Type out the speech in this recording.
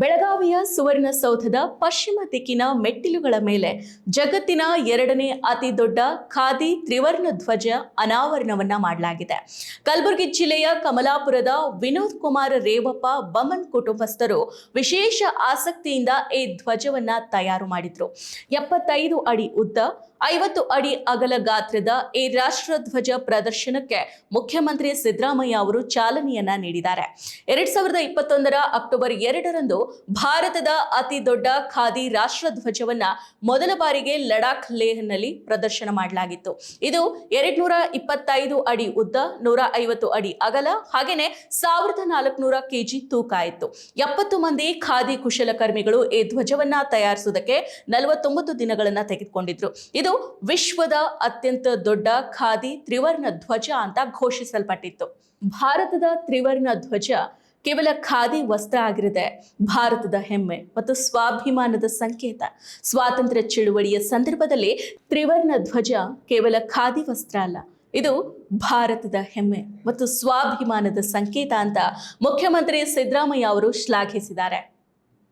ಬೆಳಗಾವಿಯ ಸುವರ್ಣಸೌಧದ ಪಶ್ಚಿಮ ದಿಕ್ಕಿನ ಮೆಟ್ಟಿಲುಗಳ ಮೇಲೆ ಜಗತ್ತಿನ ಎರಡನೇ ಅತಿ ದೊಡ್ಡ ಖಾದಿ ತ್ರಿವರ್ಣ ಧ್ವಜ ಅನಾವರಣವನ್ನ ಮಾಡಲಾಗಿದೆ. ಕಲಬುರಗಿ ಜಿಲ್ಲೆಯ ಕಮಲಾಪುರದ ವಿನೋದ್ ಕುಮಾರ್ ರೇವಪ್ಪ ಬಮನ್ ಕುಟುಂಬಸ್ಥರು ವಿಶೇಷ ಆಸಕ್ತಿಯಿಂದ ಈ ಧ್ವಜವನ್ನ ತಯಾರು ಮಾಡಿದ್ರು. ಎಪ್ಪತ್ತೈದು ಅಡಿ ಉದ್ದ, ಐವತ್ತು ಅಡಿ ಅಗಲ ಗಾತ್ರದ ಈ ರಾಷ್ಟ್ರಧ್ವಜ ಪ್ರದರ್ಶನಕ್ಕೆ ಮುಖ್ಯಮಂತ್ರಿ ಸಿದ್ದರಾಮಯ್ಯ ಅವರು ಚಾಲನೆಯನ್ನ ನೀಡಿದ್ದಾರೆ. ಎರಡ್ ಸಾವಿರದ ಇಪ್ಪತ್ತೊಂದರ ಅಕ್ಟೋಬರ್ ಎರಡರಂದು ಭಾರತದ ಅತಿ ದೊಡ್ಡ ಖಾದಿ ರಾಷ್ಟ್ರಧ್ವಜವನ್ನ ಮೊದಲ ಬಾರಿಗೆ ಲಡಾಖ್ ಲೇಹ್ನಲ್ಲಿ ಪ್ರದರ್ಶನ ಮಾಡಲಾಗಿತ್ತು. ಇದು ಎರಡ್ ನೂರ ಇಪ್ಪತ್ತೈದು ಅಡಿ ಉದ್ದ, ನೂರ ಐವತ್ತು ಅಡಿ ಅಗಲ, ಹಾಗೇನೆ ಸಾವಿರದ ನಾಲ್ಕುನೂರ ಕೆಜಿ ತೂಕ ಇತ್ತು. ಎಪ್ಪತ್ತು ಮಂದಿ ಖಾದಿ ಕುಶಲಕರ್ಮಿಗಳು ಈ ಧ್ವಜವನ್ನ ತಯಾರಿಸುವುದಕ್ಕೆ ನಲವತ್ತೊಂಬತ್ತು ದಿನಗಳನ್ನ ತೆಗೆದುಕೊಂಡಿದ್ರು. ಇದು ವಿಶ್ವದ ಅತ್ಯಂತ ದೊಡ್ಡ ಖಾದಿ ತ್ರಿವರ್ಣ ಧ್ವಜ ಅಂತ ಘೋಷಿಸಲ್ಪಟ್ಟಿತ್ತು. ಭಾರತದ ತ್ರಿವರ್ಣ ಧ್ವಜ ಕೇವಲ ಖಾದಿ ವಸ್ತ್ರ ಆಗಿರದೆ ಭಾರತದ ಹೆಮ್ಮೆ ಮತ್ತು ಸ್ವಾಭಿಮಾನದ ಸಂಕೇತ. ಸ್ವಾತಂತ್ರ್ಯ ಚಳುವಳಿಯ ಸಂದರ್ಭದಲ್ಲಿ ತ್ರಿವರ್ಣ ಧ್ವಜ ಕೇವಲ ಖಾದಿ ವಸ್ತ್ರ ಅಲ್ಲ. ಇದು ಭಾರತದ ಹೆಮ್ಮೆ ಮತ್ತು ಸ್ವಾಭಿಮಾನದ ಸಂಕೇತ ಅಂತ ಮುಖ್ಯಮಂತ್ರಿ ಸಿದ್ದರಾಮಯ್ಯ ಅವರು ಶ್ಲಾಘಿಸಿದ್ದಾರೆ.